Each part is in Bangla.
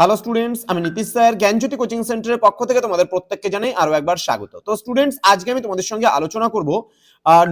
হ্যালো স্টুডেন্টস আমি নীতিশ স্যার, জ্ঞানজ্যোতি কোচিং সেন্টারের পক্ষ থেকে তোমাদের প্রত্যেককে জানাই আরও একবার স্বাগত। তো স্টুডেন্টস আজকে আমি তোমাদের সঙ্গে আলোচনা করব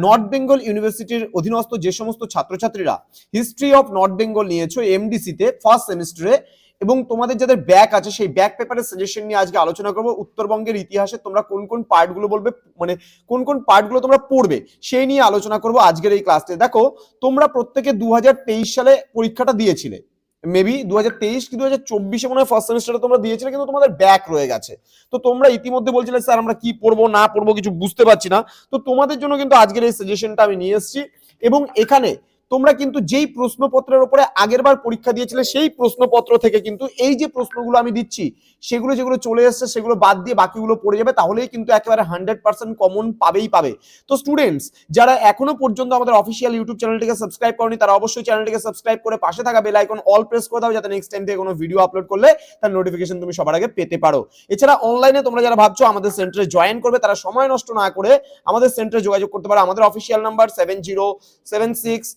নর্থ বেঙ্গল ইউনিভার্সিটির অধীনস্থ যে সমস্ত ছাত্রছাত্রীরা হিস্ট্রি অফ নর্থ বেঙ্গল নিয়েছো এমডিসিতে ফার্স্ট সেমিস্টারে এবং তোমাদের যাদের ব্যাক আছে, সেই ব্যাক পেপারের সাজেশন নিয়ে আজকে আলোচনা করব। উত্তরবঙ্গের ইতিহাসে তোমরা কোন কোন পার্টগুলো বলবে মানে কোন কোন পার্টগুলো তোমরা পড়বে, সেই নিয়ে আলোচনা করব আজকের এই ক্লাসে দেখো, তোমরা প্রত্যেকে দু হাজার তেইশ সালে পরীক্ষাটা দিয়েছিলে। মেবি দু হাজার তেইশ কি দু হাজার চব্বিশে মনে হয় ফার্স্ট সেমিস্টারে তোমরা দিয়েছিলে, কিন্তু তোমাদের ব্যাক রয়ে গেছে। তো তোমরা ইতিমধ্যে বলছিলে, স্যার, আমরা কি পড়ব, না পড়ব কিছু বুঝতে পারছি না। তো তোমাদের জন্য কিন্তু আজকের এই সাজেশনটা আমি নিয়ে এসেছি। এবং এখানে তোমরা কিন্তু যেই প্রশ্নপত্রের উপরে আগেরবার পরীক্ষা দিয়েছিলে, সেই প্রশ্নপত্র থেকে কিন্তু এই যে প্রশ্নগুলো আমি দিচ্ছি, সেগুলো যেগুলো চলে এসছে, সেগুলো বাদ দিয়ে বাকিগুলো পড়ে যাবে, তাহলেই কিন্তু একেবারে হান্ড্রেড পার্সেন্ট কমন পাবেই পাবে। তো স্টুডেন্টস যারা এখনও পর্যন্ত আমাদের অফিসিয়াল ইউটিউব চ্যানেলটিকে সাবস্ক্রাইব করনি, তারা অবশ্যই চ্যানেলটিকে সাবস্ক্রাইব করে পাশে থাকা বেল আইকন অল প্রেস করে দাও, যাতে নেক্সট টাইম থেকে কোনো ভিডিও আপলোড করলে তার নোটিফিকেশন তুমি সবার আগে পেতে পারো। এছাড়া অনলাইনে তোমরা যারা ভাবছ আমাদের সেন্টারে জয়েন করবে, তারা সময় নষ্ট না করে আমাদের সেন্টারে যোগাযোগ করতে পারো। আমাদের official number seven zero seven six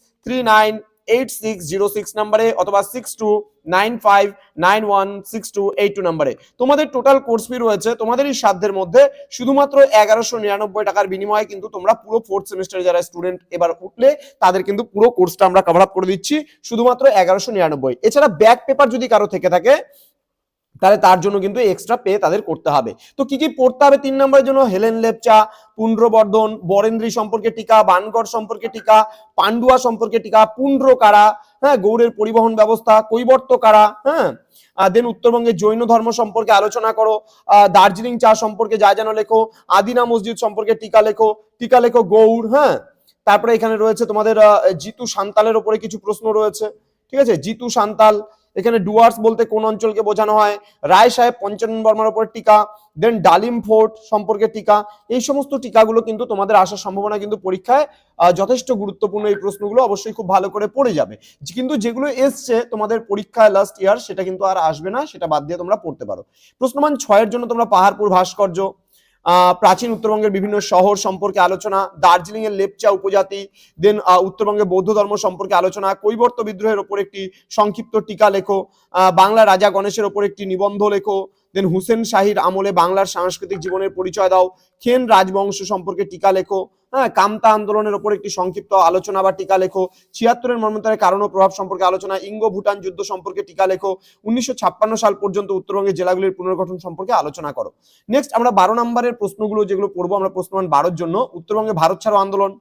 নাম্বারে অথবা six two nine five nine one six two eight two নাম্বারে। তোমাদের টোটাল কোর্স ফি রয়েছে, তোমাদের এই সাধ্যের মধ্যে শুধুমাত্র এগারোশো নিরানব্বই টাকার বিনিময়ে কিন্তু তোমরা পুরো ফোর্থ সেমিস্টারে যারা স্টুডেন্ট এবার উঠলে, তাদের কিন্তু পুরো কোর্সটা আমরা কভার আপ করে দিচ্ছি, শুধুমাত্র এগারোশো নিরানব্বই। এছাড়া ব্যাক পেপার যদি কারও থেকে থাকে তাহলে তার জন্য কিন্তু এক্সট্রা পে তাদের করতে হবে। তো কি কি পড়তে হবে তিন নম্বরের জন্য? হেলেন লেপচা, পুন্ড্রবর্ধন, বরেন্দ্রী সম্পর্কে টিকা, বানগড় সম্পর্কে টিকা, পান্ডুয়া সম্পর্কে টিকা পুন্ড্র কারা হ্যাঁ গৌড়ের পরিবহন ব্যবস্থা কৈবর্ত কারা হ্যাঁ দেন উত্তরবঙ্গের জৈন ধর্ম সম্পর্কে আলোচনা করো দার্জিলিং চা সম্পর্কে যা যেন লেখো, আদিনা মসজিদ সম্পর্কে টিকা লেখো টিকা লেখো গৌড় হ্যাঁ তারপরে এখানে রয়েছে তোমাদের জিতু সান্তালের উপরে কিছু প্রশ্ন রয়েছে, ঠিক আছে? জিতু সান্তাল এখানে ডুয়ার্স বলতে কোন অঞ্চলকে বোঝানো হয়? রায় সাহেব পঞ্চানন বর্মার উপর টিকা দেন ডালিম ফোর্ট সম্পর্কে টিকা, এই সমস্ত টিকাগুলো কিন্তু তোমাদের আসার সম্ভাবনা কিন্তু পরীক্ষায় যথেষ্ট গুরুত্বপূর্ণ এই প্রশ্নগুলো অবশ্যই খুব ভালো করে পড়ে যাবে। কিন্তু যেগুলো এসছে তোমাদের পরীক্ষায় লাস্ট ইয়ার সেটা কিন্তু আর আসবে না, সেটা বাদ দিয়ে তোমরা পড়তে পারো। প্রশ্নমান ছয়ের জন্য তোমরা পাহাড়পুর ভাস্কর্য প্রাচীন উত্তরবঙ্গের বিভিন্ন শহর সম্পর্কে আলোচনা দার্জিলিং এর লেপচা উপজাতি দেন উত্তরবঙ্গে বৌদ্ধ ধর্ম সম্পর্কে আলোচনা, কৈবর্ত বিদ্রোহের ওপর একটি সংক্ষিপ্ত টিকা লেখো বাংলা রাজা গণেশের ওপর একটি নিবন্ধ লেখো দেন হুসেন শাহির আমলে বাংলার সাংস্কৃতিক জীবনের পরিচয় দাও, খেন রাজবংশ সম্পর্কে টিকা লেখো হ্যাঁ কামতা আন্দোলনের ওপর একটি সংক্ষিপ্ত আলোচনা বা টিকা লেখো। ছিয়াত্তরের মর্মন্তারের কারণ ও প্রভাব সম্পর্কে আলোচনা। ইঙ্গো ভুটান যুদ্ধ সম্পর্কে টিকা লেখো। উনিশশো ছাপ্পান্ন সাল পর্যন্ত উত্তরবঙ্গের জেলাগুলির পুনর্গঠন সম্পর্কে আলোচনা করো। নেক্সট আমরা বারো নম্বরের প্রশ্নগুলো, যেগুলো পড়ব, আমরা প্রশ্নমান বারোর জন্য। উত্তরবঙ্গে ভারত ছাড়ো আন্দোলন।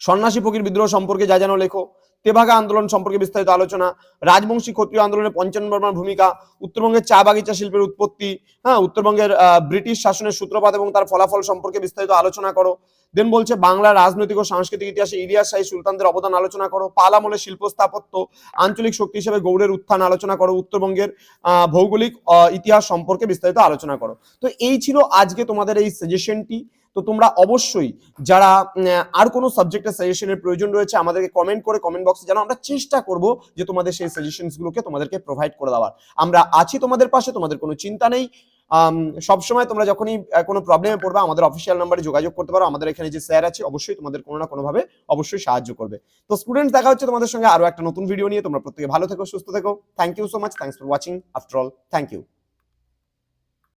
সন্ন্যাসী ফকির বিদ্রোহ সম্পর্কে যা যেন লেখো। তেভাগা আন্দোলন সম্পর্কে বিস্তারিত আলোচনা, রাজবংশী ক্ষত্রিয় আন্দোলনে পঞ্চান্ন বর্মার ভূমিকা, উত্তরবঙ্গের চা বাগিচা শিল্পের উৎপত্তি হ্যাঁ উত্তরবঙ্গের ব্রিটিশ শাসনের সূত্রপাত এবং তার ফলাফল সম্পর্কে বিস্তারিত আলোচনা করো। দেন বলছে বাংলার রাজনৈতিক ও সাংস্কৃতিক ইতিহাসে ইলিয়াস শাহী সুলতানদের অবদান আলোচনা করো। পাল আমলের শিল্প স্থাপত্য আঞ্চলিক শক্তি হিসেবে গৌড়ের উত্থান আলোচনা করো। উত্তরবঙ্গের ভৌগোলিক ইতিহাস সম্পর্কে বিস্তারিত আলোচনা করো। তো এই ছিল আজকে তোমাদের এই সাজেশনটি তো তোমরা অবশ্যই যারা আর কোনো সাবজেক্টের সাজেশনের প্রয়োজন রয়েছে, আমাদেরকে কমেন্ট করে কমেন্ট বক্সে জানাও। আমরা চেষ্টা করব যে তোমাদের সেই সাজেশনস গুলোকে তোমাদেরকে প্রোভাইড করে দেওয়ার। আমরা আছি তোমাদের পাশে, তোমাদের কোনো চিন্তা নেই। সবসময় তোমরা যখনই কোনো প্রবলেমে পড়বে, আমাদের অফিসিয়াল নাম্বারে যোগাযোগ করতে পারো। আমাদের এখানে যে স্যার আছে, অবশ্যই তোমাদের কোনো না কোনোভাবে অবশ্যই সাহায্য করবে। তো স্টুডেন্টস দেখা হচ্ছে তোমাদের সঙ্গে আরও একটা নতুন ভিডিও নিয়ে। তোমরা প্রত্যেকে ভালো থেকো, সুস্থ থেকো। Thank you so much thanks for watching after all thank you